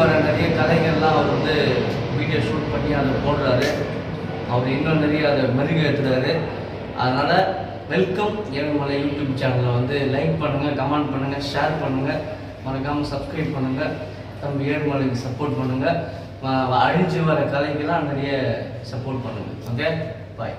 வர நிறைய கலைகள்லாம் அவர் வந்து வீடியோ ஷூட் பண்ணி அதை போடுறாரு. அவர் இன்னும் நிறைய அதை மெருகு ஏற்றுறாரு அதனால் வெல்கம் ஏழுமலை யூடியூப் சேனலை வந்து லைக் பண்ணுங்கள் கமெண்ட் பண்ணுங்கள் ஷேர் பண்ணுங்கள் மறக்காமல் சப்ஸ்கிரைப் பண்ணுங்கள் தம்பி ஏழுமலைக்கு சப்போர்ட் பண்ணுங்கள் அழிஞ்சு வர கலைக்கெல்லாம் நிறைய சப்போர்ட் பண்ணுங்கள் ஓகே? பாய்.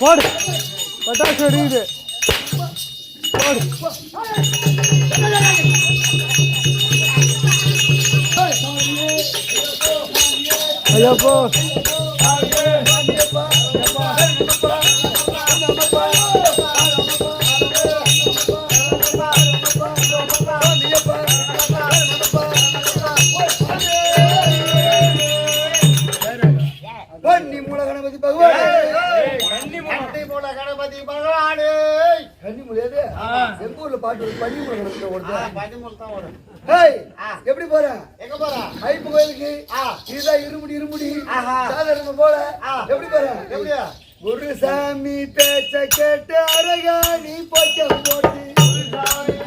पड़ पटा छड़ी दे पड़ अरे अरे अरे பாட்டு ஒரு பனி ஆ, ஒருத்தர் பதிமூணு தான் வரும். ஹேய். எப்படி போற எங்க போறா? ஐப்பு கோயிலுக்கு. இதுதான் இருமுடி இருமுடி. சாதாரண போல. எப்படி போற எப்படியா? குருசாமி பேச்ச கேட்டு அரகாணி போட்ட போட்டு ஏய்,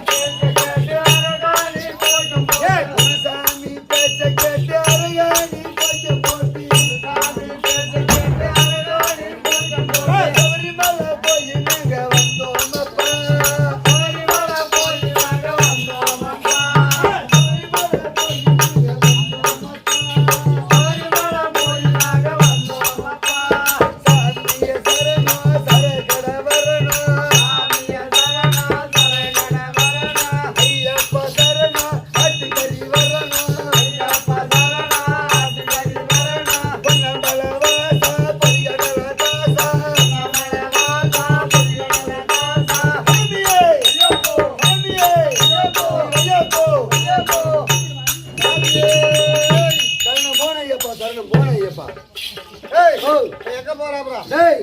எங்க போறா அப்புறம்? டேய்,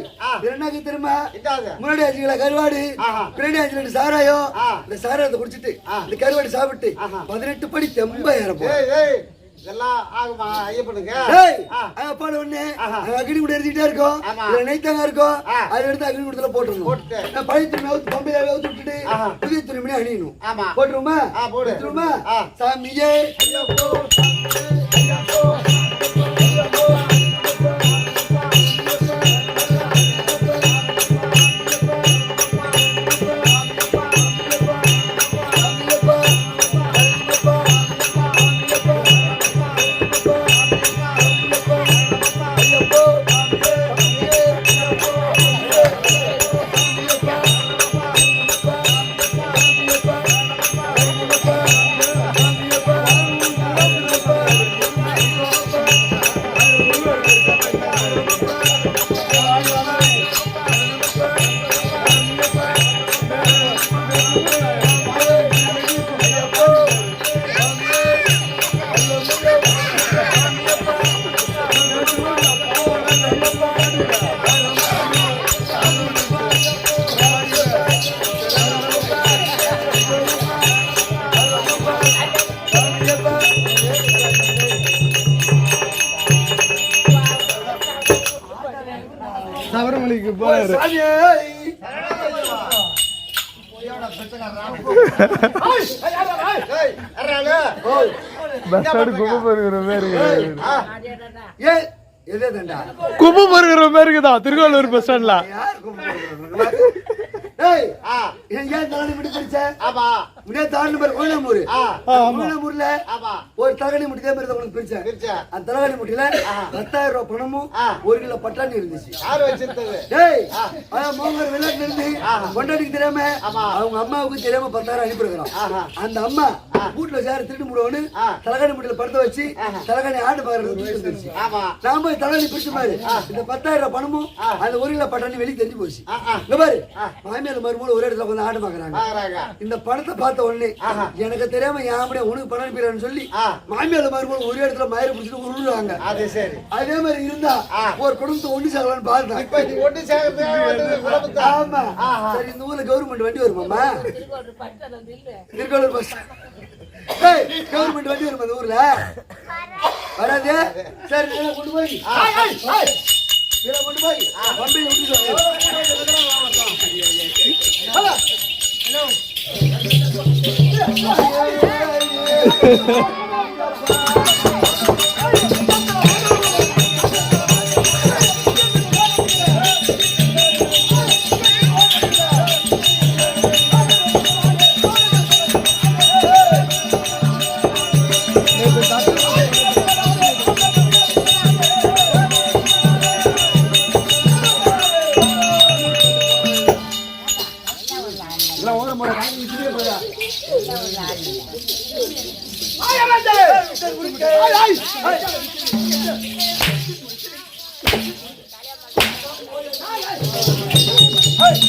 தெரியுமா இந்தாங்க. முன்னாடி ஆச்சுங்களா கருவாடு ஆஹா. பின்னாடி ஆச்சு ரெண்டு சாராயம். இந்த சாராயத்தை குடிச்சிட்டு. இந்த கருவாடு சாப்பிட்டு. பதினெட்டு படி தெம்ப ஏய், இதெல்லாம் ஆகுமா ஐயப்பனுக்கு? டேய் ஆ. அங்க பாடு ஒண்ணு அக்னி கூட எரிஞ்சுக்கிட்டே இருக்கும் நெய்த்தங்க இருக்கும். அதை எடுத்து அக்னி கூடத்துல போட்டுருணும். நான் பழைய துணி அவுத்து பம்பையில அவுத்து விட்டுட்டு. புதிய துணி மணி அணியணும். போட்டுருமா ஆ, போடு. போட்டுருமா ஆ. சாமியே ஸ்டாண்டு குப்பை பொறுக்கிற மாதிரி குப்பை பொறுக்கிற மாதிரி இருக்குதா? திருவள்ளூர் பஸ் ஸ்டாண்ட்ல யார் குப்பை பொறுக்கிறவங்க? ஏய் ஆ, ஏன் ஏன் தலைவலி விட்டு பிடிச்ச ஆமா, முன்னே பேர் கோயிலமூர் ஆ, கோயிலமூர்ல ஆமா, ஒரு தலகணி முட்டி தான் மாதிரி உனக்கு பிரிச்சேன். பிரிச்சா. அந்த தலகணி முட்டில பத்தாயிரம் ரூபாய் பணமும். ஒரு கிலோ பட்டாணி இருந்துச்சு. யாரு வச்சிருந்தது? டேய் அதான் மோகர் விளையாட்டு இருந்து ஆஹா. கொண்டாடிக்கு தெரியாம ஆமா. அவங்க அம்மாவுக்கு தெரியாம பத்தாயிரம் ஆஹா. அந்த அம்மா வீட்டுல சேர திருட்டு முடுவோன்னு. தலகாணி முட்டில படுத்த வச்சு தலகாணி ஆடு பாக்குறது வந்துருச்சு. ஆமா, நான் போய் தலகாணி பிடிச்ச மாதிரி இந்த பத்தாயிரம் ரூபாய் பணமும் அந்த ஒரு கிலோ பட்டாணி வெளியே தெரிஞ்சு போச்சு. பாரு. மாமியார் மருமகள் ஒரே இடத்துல உட்காந்து ஆடு பாக்குறாங்க. பாக்குறாங்க. இந்த பணத்தை பார்த்த உடனே எனக்கு தெரியாம என் அப்படியே உனக்கு பணம் அனுப்பிடுறேன்னு சொல்லி. மாமியார் மருமகள் ஒரே இடத்துல மயிரை பிடிச்சிட்டு உருளுறாங்க. அது சரி. அதே மாதிரி இருந்தா. ஒரு குடும்பத்தை ஒண்ணு சேரலாம்னு பார்த்தேன் ஒண்ணு குழப்பத்தா? ஆமா. ஆஹா. சரி இந்த ஊர்ல கவர்மெண்ட் வண்டி வருமாமா திருக்கோளூர் பஸ் கவர்மெண்ட் வண்டி வருமா இந்த ஊர்ல? வராது. சரி கொண்டு போய். கொண்டு போய். வாங்க. Yeah. ஏய்,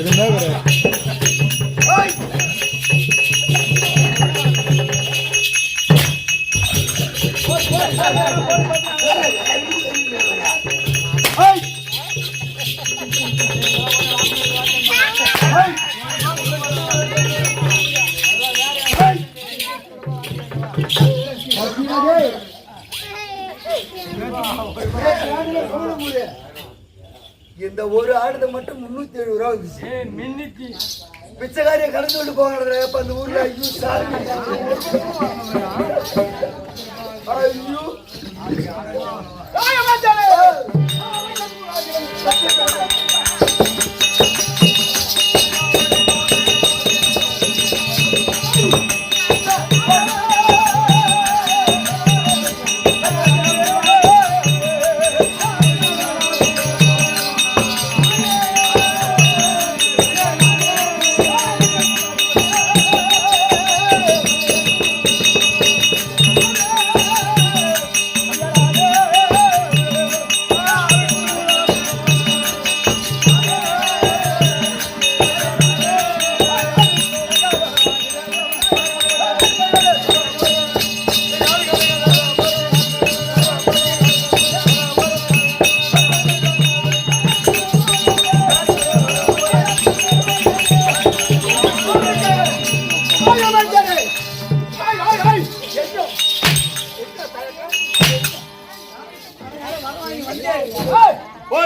அதுதான் இருக்கிறாரு. ஒரு ஆடுத மட்டும் முன்னூத்தி எழுபது ரூபா வந்துச்சு. பிச்சைக்காரிய கடந்து கொண்டு போகிறாங்க அப்ப அந்த ஊர்ல ஐயோ சாமி ஐயோ.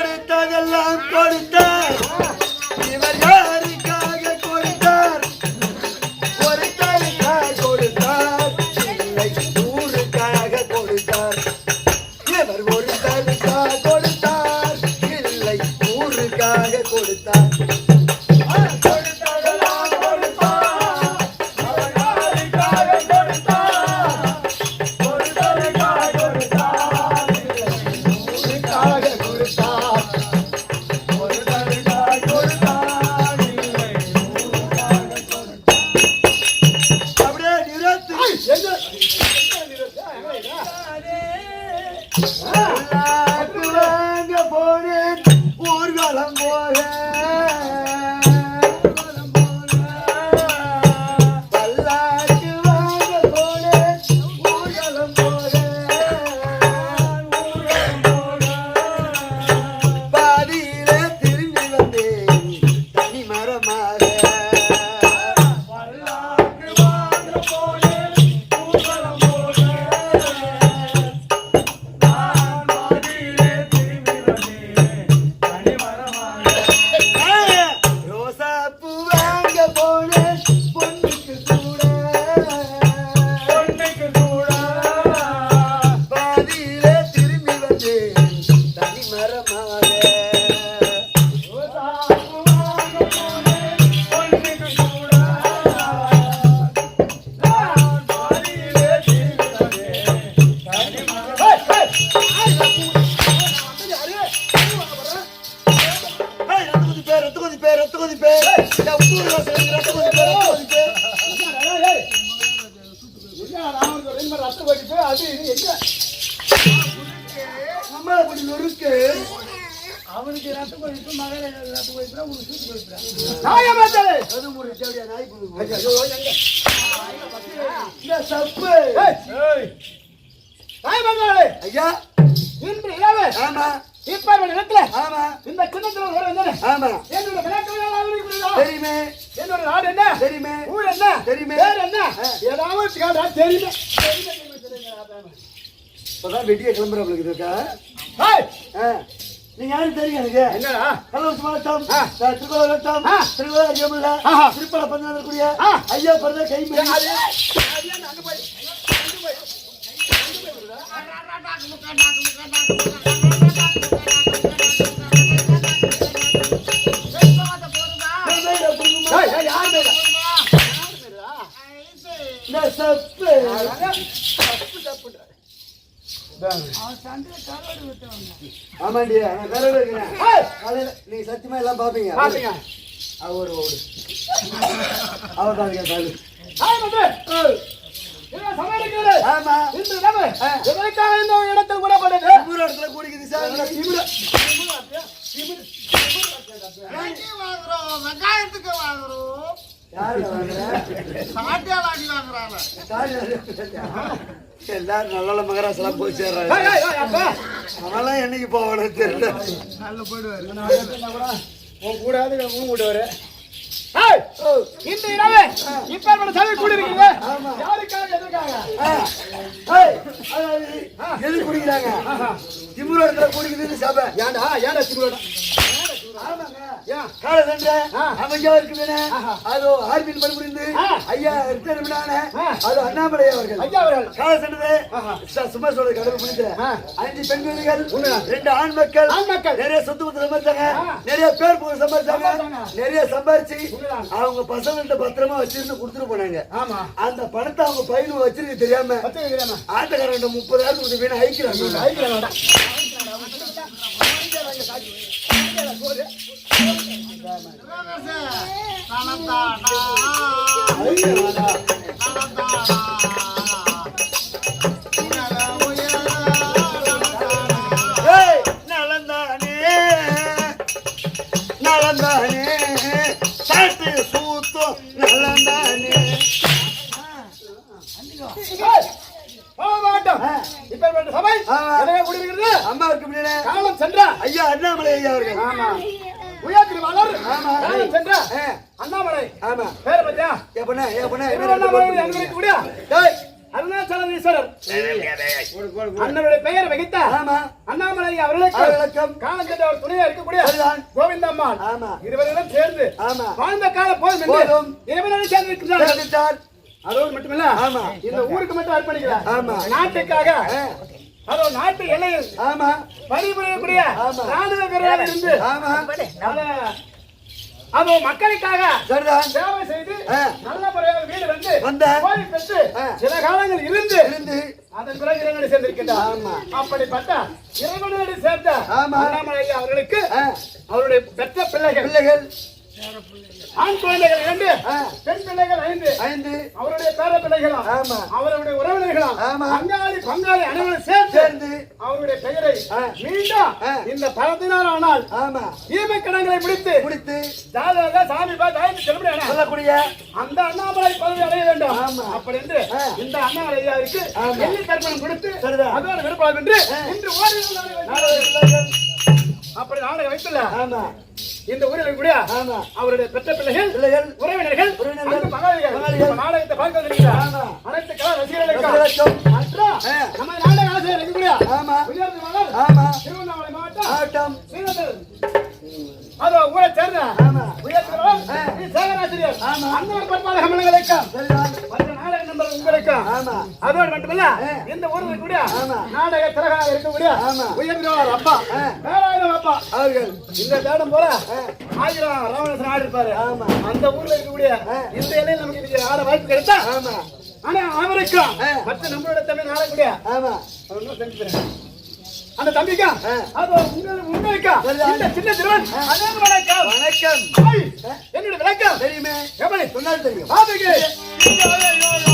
கொடுத்ததெல்லாம் கொடுத்த இவர்கள் ஏய், உத்தூர் வாசல் ரத்த கொதிப்பே, ரத்த கொதிப்பே. நம்மளை அப்படி நொறுக்கு. அது ஒரு ஜவுளியா நாய். இந்த சப்பு. ஐயா, ஆமா, ஆமா, இந்த சின்னத்துல ஒரு வந்தேன் ஆமா. என்னோட தெரியுமே, என்னோட நாடு என்ன தெரியுமே, ஊர் என்ன தெரியுமே. பேர் என்ன ஏதாவது கேட்டா தெரியுமே இப்பதான் வெட்டிய கிளம்புறாப்புல இருக்கா நீங்க யாரும் தெரியும் எனக்கு என்னடா கல்லூரி ஆ. திருக்கோள அரியமுள்ள ஆஹா. திருப்பல பஞ்சாயத்துக்குரிய ஆ. ஐயா பிறந்த என்ன அங்க போய் ஆமாண்டி நான் வேற இருக்கிறேன் காலையில நீங்க சத்தியமா எல்லாம் பாப்பீங்க பாத்தீங்க. அவர் ஓடு அவர் தான் இந்த இடத்தில் கூட படுது ஊர் இடத்துல கூடிக்குது சார் திமிரு. திமிரு. திமிரு. வெட்டி வாங்குறோம் எல்லாரும் நல்ல மகராசெல்லாம் போய் சேர்றாங்க. ஏய், ஏய், அப்பா. அவெல்லாம் என்னைக்கு போவானு தெரியல. கூடாது உன் கூட வர ஏய், இந்த இரவு இப்பேற்பட்ட சபை கூடியிருக்கீங்க. யாருக்காக எதற்காக எது குடிக்கிறாங்க? திமுக இடத்துல குடிக்குதுன்னு சபை. ஏன்டா ஏன்டா சிறுவடா அண்ணாமலை அவர்கள். ஐயா அவர்கள். காலை சென்றது சும்மா சொல்றது கடவுள் ஆ. அஞ்சு பெண். ரெண்டு ஆண் மக்கள். நிறைய சொத்து பத்து சம்பாதிச்சாங்க. நிறைய பேர் புகழ் சம்பாதிச்சாங்க. நிறைய சம்பாதிச்சு. அவங்க பசங்கள்ட்ட பத்திரமா வச்சிருந்து கொடுத்துட்டு போனாங்க. ஆமா. அந்த பணத்தை அவங்க பையனு வச்சிருக்க தெரியாம ஆட்டக்காரன் முப்பதாயிரத்துக்கு வீணை ஐக்கிறாங்க ஐக்கியம் வேண்டாம் ஏய், சென்ற ஒரு துணையா இருக்கக்கூடிய சேர்ந்து. வாழ்ந்த போதும் சேர்ந்து. அதோடு மட்டுமல்ல ஆமா. இந்த ஊருக்கு மட்டும் அர்ப்பணிக்கிறார் ஆமா. நாட்டுக்காக அதோ நாட்டு எல்லையில் ஆமா பணிபுரியக்கூடிய ஆமா. ராணுவ வீரராக இருந்து ஆமா அத- அதோ மக்களுக்காக சேவை செய்து. நல்ல முறையாக வீடு வந்து வந்த. ஓய்வு பெற்று. சில காலங்கள் இருந்து இருந்து அதன் பிறகு இறைவனை சேர்ந்திருக்கின்றார். அப்படிப்பட்ட இறைவனோடு சேர்ந்த அவர்களுக்கு அவருடைய பெற்ற பிள்ளைகள் பிள்ளைகள் ஆண் குழந்தைகள் இரண்டு. பெண் பிள்ளைகள் ஐந்து ஐந்து அவருடைய பேர பிள்ளைகளாம் ஆமா. அவருடைய உறவினர்களாம் ஆமா. பங்காளி பங்காளி அனைவரும் சேர்ந்து சேர்ந்து அவருடைய பெயரை. மீண்டும். இந்த பரத்தினால் ஆனால் ஆமா ஈமை கடன்களை முடித்து குடித்து ஜாதக சாமி பா தாய்ந்து செல்லுபடியான சொல்லக்கூடிய அந்த அண்ணாமலை பதவி அடைய வேண்டும் ஆமா. அப்படி என்று. இந்த அண்ணாமலை ஐயாவிற்கு. எள்ளி தர்ப்பணம் கொடுத்து. அதோடு விருப்பம் என்று. இன்று ஓரிரு அப்படி நாடகம் வைத்துள்ள ஆமா. இந்த ஊரில் கூட ஆமா. அவருடைய பெற்ற பிள்ளைகள் பிள்ளைகள் உறவினர்கள் உறவினர்கள். நம்ம நாடகத்தை பார்க்க வந்திருக்கிறார். ஆமா. அனைத்து கலா ரசிகர்களுக்கும். ஆ. நம்ம நாடக ஆசிரியர் இருக்கக்கூடிய ஆமா. உயர்ந்த மலர் ஆமா. திருவண்ணாமலை மாவட்டம் ஆட்டம் ஸ்ரீநகர். அதோ ஊரை சேர்ந்த ஆமா. உயர்ந்த சேகராசிரியர். ஆமா. அன்னவர் பட்பாத கமலங்களுக்கும் சரிதான் ஆமா அதோடு மட்டுமல்ல. இந்த ஊரில் ஆமா. நாடக திறகராக இருக்கக்கூடிய. உயர்ந்தவர் அப்பா. பேராயிரம் அப்பா அவர்கள் இந்த தேடம் போல. ஆயிரம் ராமநாதன் ஆடு இருப்பாரு ஆமா. அந்த ஊர்ல இருக்கக்கூடிய. இந்த இலையில நமக்கு இன்னைக்கு ஆட வாய்ப்பு கிடைத்தா ஆமா ஆனா அவருக்கும். மற்ற நம்மளோட தமிழ் ஆடக்கூடிய ஆமா. அந்த தம்பிக்கா. அது சரிதான். இந்த சின்ன திருவன் வணக்கம் வணக்கம் என்னோட விளக்கம் தெரியுமே எப்படி சொன்னால் தெரியும் பாத்துக்கு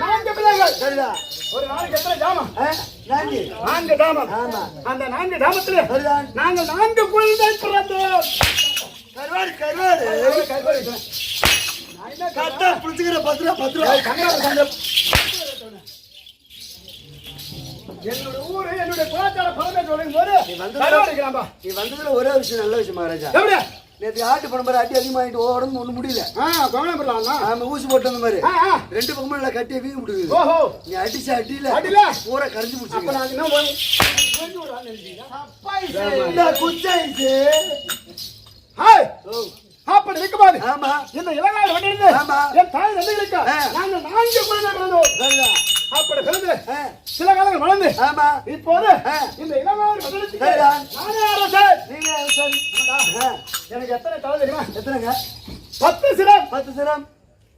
நான்கு பிள்ளைகள் சரிதான் ஒரு நாளைக்கு எத்தனை ஜாமம்? நான்கு. நான்கு ஆமா. அந்த நான்கு சரிதான் நாங்கள் நான்கு குழந்தை பிறந்தோம். கருவாடு கருவாடு. கரெக்டா புடிச்சுக்கிற பத்து ரூபா பத்து ரூபா என்னோட ஊரு என்னுடைய குலாச்சார பழமை சொல்லும் போது நீ வந்ததுல ஒரே விஷயம் நல்ல விஷயம் மகாராஜா. எப்படி? நேற்று ஆட்டு பணம் அடி அதிகமாகிட்டு உடம்பு ஒன்றும் முடியல. ஆமா ஊசி போட்டு வந்த மாதிரி. ரெண்டு பக்கமும் நல்லா கட்டி வீங்க முடியுது. ஓஹோ. நீ அடிச்ச அடியில அடியில? பூரா கரைஞ்சு முடிச்சு அப்படி இருக்கும்போது ஆமா. இந்த இளங்காடு வண்டியிருந்து ஆமா. என் தாய் நம்பிகளுக்கு ஆ. நாங்கள் நான்கு குழந்தை. அப்படி பிறந்து சில காலங்கள் வளர்ந்து ஆமா. இப்போது. இந்த. நானே அரசன். நீங்க சரி. எனக்கு எத்தனை தலை தெரியுமா? எத்தனைங்க? பத்து சிரம். பத்து சிரம்.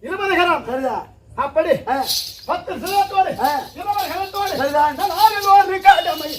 இருபது கரம். சரிதான் அப்படி. பத்து சிரத்தோடு. இருபது கரத்தோடு. சரிதான். நான் ஆறுநூறு இருக்காட்டமை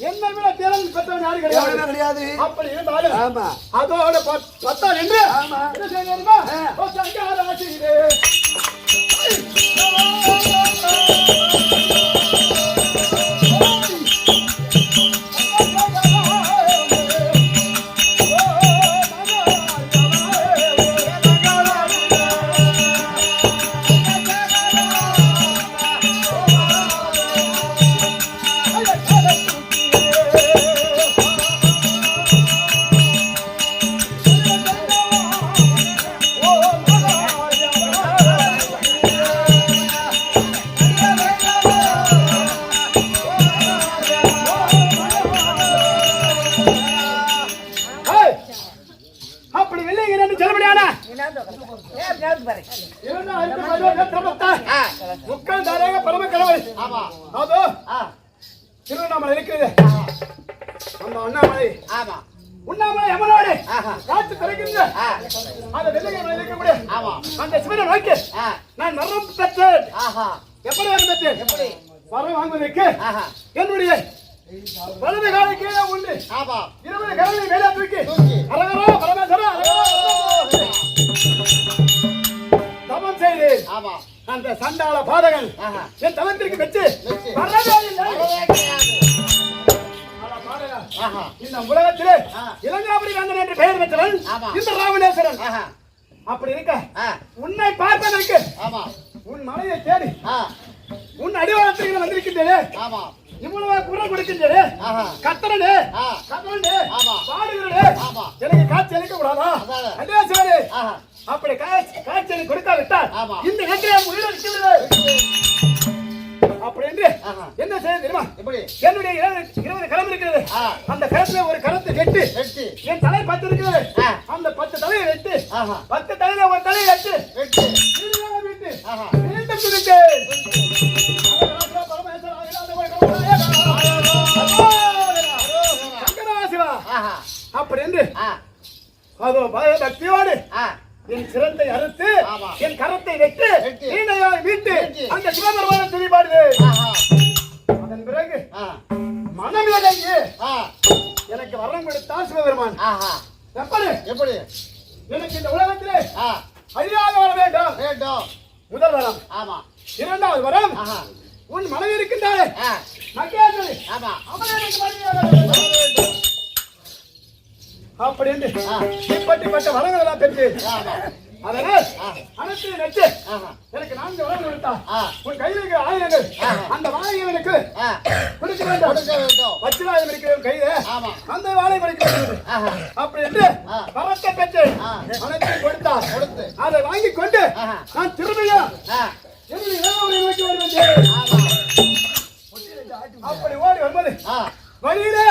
என்னை விட திறன் பெற்றவன் யாரும் கிடையாது. கிடையாது. அப்படி இருந்தாலும் ஆமா. அதோட பத்- பத்தால் என்று ஆமா. என்ன செய்ய தெரியுமா? உண்ணாமலை காத்து திறக்கின்ற அந்த இருக்கக்கூடிய அந்த சிவனை நோக்கி நான் மரம் பெற்றேன் எப்படி வரம் பெற்றேன் வரம் வாங்குவதற்கு என்னுடைய வலது காலை கீழே உண்டு இருபது காலை மேலே தூக்கி அரகரோ செய்தேன் அந்த சண்டாள பாதகன் என் தவத்திற்கு வச்சு வரவே இல்லை. இந்த உலகத்திலே இளங்காபுரி வேந்தன் என்று பெயர் பெற்றவன் இந்த ராமணேஸ்வரன் அப்படி இருக்க உன்னை பார்ப்பதற்கு உன் மனையை தேடி உன் அடிவாரத்திற்கு வந்திருக்கின்றேனே. இவ்வளவு குரல் கொடுக்கின்றேனே. கத்தரனே கத்தரனே பாடுகிறனே. எனக்கு காட்சி அளிக்க கூடாதா? அண்ணே சாரு அப்படி எனக்கு கொடுக்காவிட்டால் இந்த என் உயிரை விட்டுவிடு. அப்படி என்று என்ன செய்ய தெரியுமா? என்னுடைய இருபது கரம் இருக்கிறது. அந்த கரத்துல ஒரு கரத்தை வெட்டு. என் தலை பத்து இருக்கிறது அந்த பத்து தலையை வெட்டு. பத்து தலையில ஒரு தலையை வெட்டு. வெட்டு. மீண்டும் சங்கராசிவா அப்படி என்று அதோ பக்தியோடு என் சிரத்தை அறுத்து என் கரத்தை வெட்டு வீணையாய் வீட்டு. அந்த சிவபெருமான துதிபாடுது அதன் பிறகு மனம் இறங்கி எனக்கு வரம் கொடுத்தான் சிவபெருமான். எப்படி? எப்படி? எனக்கு இந்த உலகத்திலே அழியாத வர வேண்டும். வேண்டும். முதல் வரம். ஆமா. இரண்டாவது வரம். உன் மனைவி இருக்கின்றாரே ஆ. மகேஸ்வரி ஆமா. அவளை எனக்கு மனைவியாக வேண்டும். வேண்டும் அப்படி என்று இப்படிப்பட்ட வரங்கள் எல்லாம் பெற்று அதனால் அனைத்து ஆஹா. எனக்கு நான்கு வரங்கள் கொடுத்தா ஆ உன் கையில் இருக்கிற. அந்த வாழைகளுக்கு ஆ கொடுக்க வேண்டும். வச்சிராயம் இருக்கிற கையில அந்த வாழை கொடுக்க வேண்டும். அப்படி என்று ஆ. வரத்தை பெற்று கொடுத்தார் அதை வாங்கி கொண்டு. நான் திரும்பியும் ஆ என்னுடைய இளவரசை நோக்கி வருவேன் அப்படி ஓடி வரும்போது வழியிலே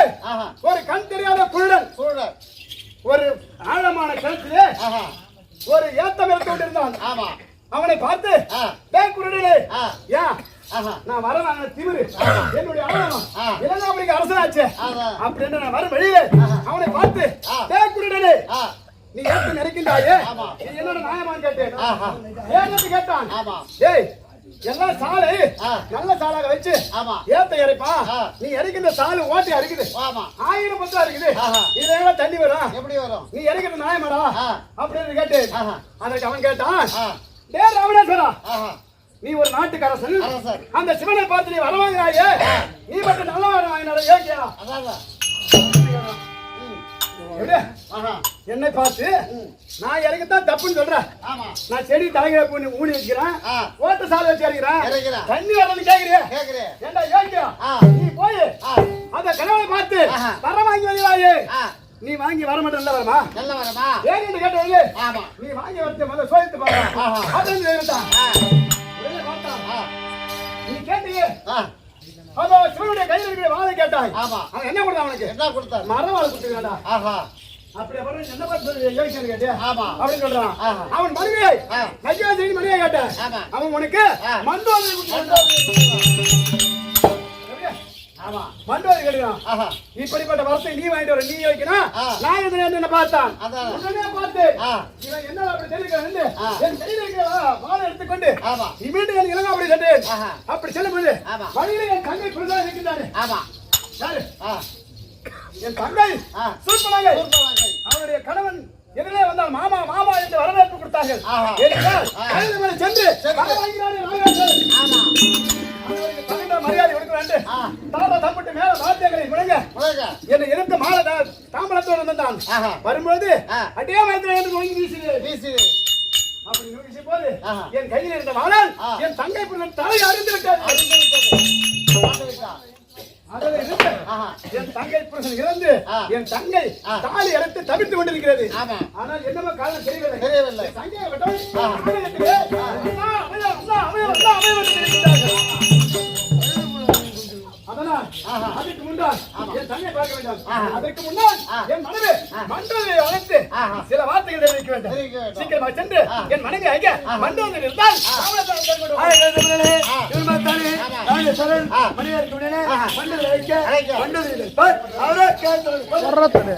ஒரு கண் தெரியாத குருடன் சூழல் ஒரு ஆழமான கிணத்திலே ஒரு ஏத்தம் எடுத்து கொண்டிருந்தான் ஆமா. அவனை பார்த்து ஆ. ஏன் ஆஹா. நான் வர வாங்கின திமிரு. என்னுடைய ஆழம் ஆ. இளங்காவளிக்கு அரசனாச்சு. அப்படின்னு நான் வரும் வெளியிலே அவனை பார்த்து ஆ. நீ ஏற்று நினைக்கின்றாயே. நீ என்னோட நியாயமான்னு கேட்டேன். கேட்டான். ஆமா. ஏய் எல்லாம் சாலை. நல்ல சாலாக வச்சு ஆமா. ஏத்த இறைப்பா. நீ இறைக்கின்ற சாலு ஓட்டி இருக்குது ஆமா ஆயிரம் பத்தா இருக்குது. இதுல எல்லாம் தண்ணி வரும் எப்படி வரும் நீ இறைக்கிற நியாயமாடா. அப்படின்னு கேட்டு. அதற்கு அவன் கேட்டான். டே ராமணேஸ்வரா நீ ஒரு நாட்டுக்கரசன். அந்த சிவனை பார்த்து நீ வரவாங்கிறாயே நீ மட்டும் நல்ல அதான் எப்படி? ஆஹா என்னை பார்த்து நான் இறங்கத்தான் தப்புன்னு சொல்றேன் ஆமா. நான் செடி தலைகளை பூனி ஊனி வச்சுக்கிறேன் ஆ. ஓட்ட சாலை வச்சு இறக்கிறேன். தண்ணி வரணும்னு கேக்குறியே ஏண்டா ஏக்கியா ஆ. நீ போய். அந்த கனவை பார்த்து. வர வாங்கி ஆ. நீ வாங்கி வர மாட்டேன் இல்ல வரமா? நல்ல வரமா? ஏன் என்று கேட்டவங்க ஆமா. நீ வாங்கி வரது முதல்ல சோதித்து பாரு. பார்த்தான். ஆ. நீ கேட்டியே. ஆ அதோ சிவனுடைய கையில் இருக்கிற வாழை கேட்டாய் ஆமா. அவன் என்ன கொடுத்தான் அவனுக்கு என்ன கொடுத்தாரு மரம் வாழை கொடுத்துருக்காடா ஆஹா அப்படி அப்புறம் என்ன பார்த்து யோசிச்சு கேட்டியா ஆமா. அப்படின்னு சொல்றான். அவன் மனைவியை ஆ. நஜியாசின் மனைவியை கேட்டான் ஆமா. அவன் உனக்கு ஆ. கேட்கிறான் ஆஹா இப்படிப்பட்ட வரத்தை நீ வாங்கிட்டு வர நீ வைக்கணும். நான் எதிரே என்ன பார்த்தான். உடனே பார்த்து. இவன் என்ன அப்படி தெரிவிக்கிறான். என் கையில் இருக்கிற வாழை எடுத்துக்கொண்டு மீண்டும் என் இளங்க அப்படி சென்றேன் ஆஹா. அப்படி செல்லும்போது ஆமா. வழியில என் கங்கை புரிதாக இருக்கின்றாரு யாரு என் தங்கை சூர்பனகை. அவருடைய கணவன் எதிரே வந்தால் மாமா மாமா என்று வரவேற்பு கொடுத்தார்கள். ஏனென்றால் சென்று மரியாதை கொடுக்க வேண்டும். தாரா தம்பிட்டு மேல வாத்தியங்களை முழங்க. முழுங்க. என்னை எதிர்த்து மாலை தா- தாம்பலத்தோடு வந்தான் ஆ. அடியே மரத்தில் என்று நோங்கி வீசினேன் வீசி அப்படி வீசி போது ஆஹா. என் கையில் இருந்த ஆ. என் தங்கை பிள்ளை தலை அறிந்து விட்டது அறிந்து விட்டது என் தங்கை புருஷன் இறந்து. என் தங்கை. தாலி அறுத்து தவித்து கொண்டிருக்கிறது. ஆனால் என்னமோ காரணம் தெரியவில்லை தெரியவில்லை. தங்கையை விட்டோம் ஆ. அமெரிக்கத்திலே, அண்ணா, அம்மையா, அண்ணா, அதனால் ஆஹா. அதுக்கு முன்னால். என் தங்கை பார்க்க வேண்டாம். அதற்கு முன்னால். என் மனைவி ஆ. மண்டோதரை அழைத்து. சில வார்த்தைகள் தெரிவிக்க வேண்டும். சீக்கிரமாக சென்று. என் மனைவி ஐயா மண்டோதரை இருந்தால் அழைக்க. மண்டோதரை இருப்பார். அவரே வர்றதுடைய